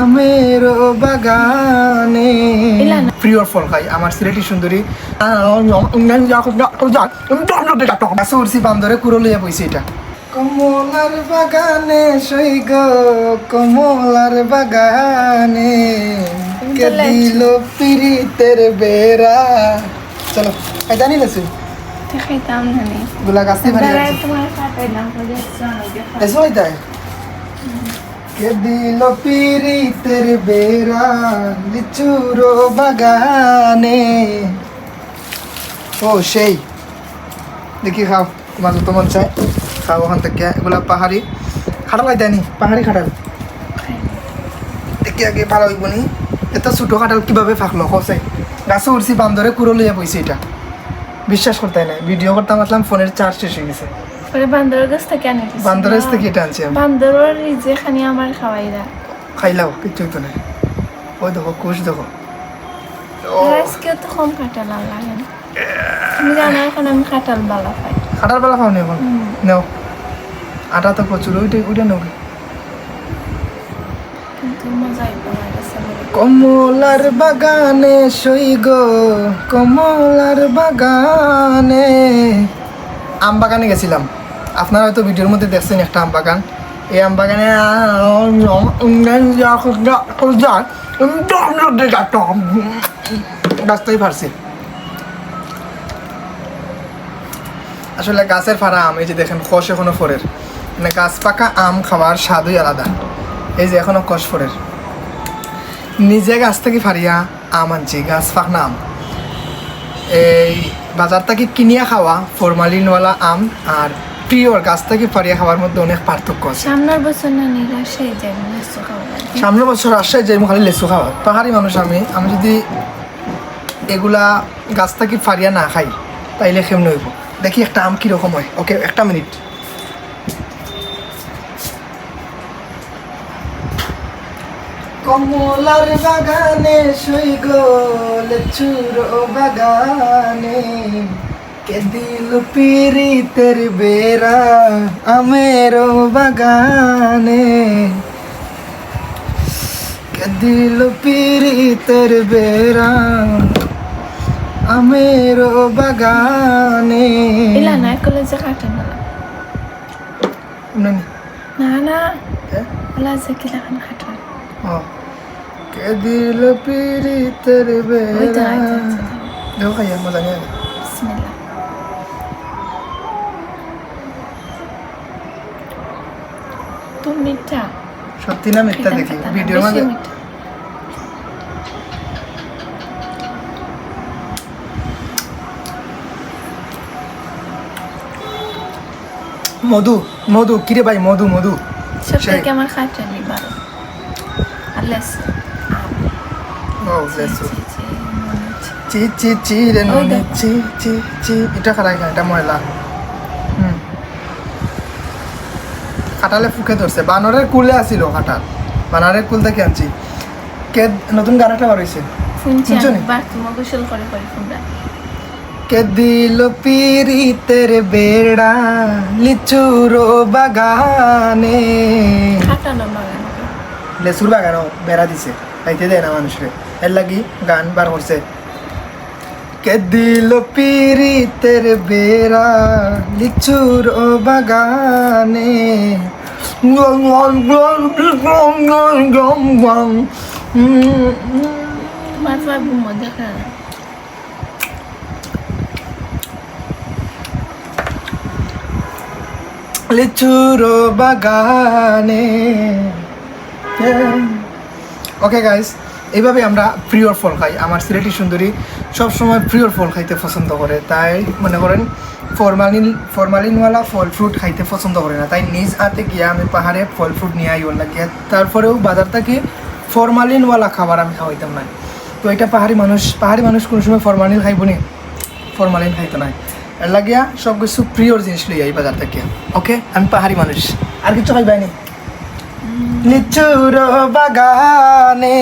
আমের বাগানে। না। প্রিয় ফল খাই আমার সিলেটি সুন্দরী। উঠছি বান্দরে কুড়ো লইয়া বইছে এটা। কমলার বাগানে সই গো কমলার বাগানে। কে দিল পিরিতের বেড়া? চলো এই জানি লেছু দেখাইতাম না নি। গুলা তোমার কাটাইলাম এসো তাই কে দিল পিরিতের বেড়া লিচুরো বাগানে? ও, সেই। দেখি খাও, তোমার যত মন চায়, খাও ওখান থেকে। এগুলা পাহাড়ি। খাটাল দেয়নি, পাহাড়ি খাটাল। দেখি আগে ভালো হইব নি। এত ছোটো খাটাল কীভাবে ফাঁকলো কসাই গাছে উঠছি বান্দরে কুড়ো লইয়া বইছে এটা। বিশ্বাস করতে নাই। ভিডিও করতাম আসলাম ফোনের চার্জ শেষ হয়ে গেছে। পরে বান্দর গাছ থেকে আনি। বান্দরের থেকে এটা আনছি আমি। বান্দরের রিজে খানি আমার খাওয়াইরা খাইলাও কিচ্ছু তো নাই ওই দেখো কুশ দেখো। ও। আজকেও তো কম কাটাল লাগে না। তুমি জানো এখন আমি কাটাল বালা পাই খাটার বেলা খাও নি এখন নাও। আটা তো প্রচুর ওইটা ওইটা নাও। কমলার বাগানে সই গো, কমলার বাগানে। আম বাগানে গেছিলাম। আপনারা হয়তো ভিডিওর মধ্যে দেখছেন একটা আম বাগান। এই আম বাগানে গাছটাই পারছি আসলে গাছের ফাড়া আম, এই যে দেখেন, কষ এখনও ফরের। মানে গাছ পাকা আম খাওয়ার স্বাদই আলাদা। এই যে এখনও কষ ফরের। নিজে গাছ থেকে ফারিয়া আম আনছি গাছ ফাঁকনা আম এই বাজার থেকে কিনিয়া খাওয়া ফরমালিনওয়ালা আম আর প্রিয়র গাছ থেকে ফারিয়া খাওয়ার মধ্যে অনেক পার্থক্য আছে। সামনের বছর না নিরাশাই যাই নিশ্চয় খাওয়া সামনের বছর আসছে যে খালি লেচু খাওয়া। পাহাড়ি মানুষ আমি আমি যদি এগুলা গাছ থেকে ফারিয়া না খাই তাইলে কেমন হইব? দেখি একটা আম কীরকম হয়। ওকে একটা মিনিট। কমলার বাগানে সই গো লেচুর বাগানে। কে দিল পিরিতের বেড়া আমের বাগানে? কে দিল পিরিতের বেড়া আমের বাগানে? ইলা না কলেজে কাটে না। নানি, না। না হ্যাঁ? কলেজে কিলা খান কাটে? ও। কে দিল পিরিতের বেড়া। দেখো খাইয়া মজা নিয়ে বিসমিল্লাহ। তো মিঠা? সত্যি না মিথ্যা দেখি? মাঝে মধু মধু কিরে ভাই মধু মধু? সব। থেকে আমার খাটে আর লেস ও লেসু জি, জি, মনে হচ্ছে। চি চি চি রে নুনি চি এটা খারাই না এটা ময়লা হুম খাটালে ফুকে ধরছে বানরের কুলে আসিল খাটাল বানরের কুল থেকে আনছি কে নতুন গান একটা বার হয়েছে কে দিল পিরিতের বেড়া লিচুরো বাগানে বাগান বাগানও বেড়া দিছে খাইতে দেয় না মানুষরে এর লাগি গান বার করছে কে দিল পিরিতের বেড়া লিচুর ও বাগানে? লিচুর বাগানে। ওকে গাইস এইভাবে আমরা প্রিয়র ফল খাই। আমার সিলেটি সুন্দরী সবসময় প্রিয়র ফল খাইতে পছন্দ করে। তাই মনে করেন, ফরমালিন, ফরমালিনওয়ালা ফল ফ্রুট খাইতে পছন্দ করে না। তাই নিজ হাতে গিয়ে আমি পাহাড়ে ফল ফ্রুট নিয়ে আই ওর লাগিয়ে তারপরেও বাজার থেকে ফরমালিনওয়ালা খাবার আমি খাওয়াইতাম না। তো এটা পাহাড়ি মানুষ পাহাড়ি মানুষ কোনো সময় ফরমালিন খাইব নি, ফরমালিন খাইতো না। এর লাগিয়া সব কিছু প্রিয়র জিনিস লই আই বাজার থেকে। ওকে আমি পাহাড়ি মানুষ। আর কিছু খাইবাই নি। লিচুর বাগানে।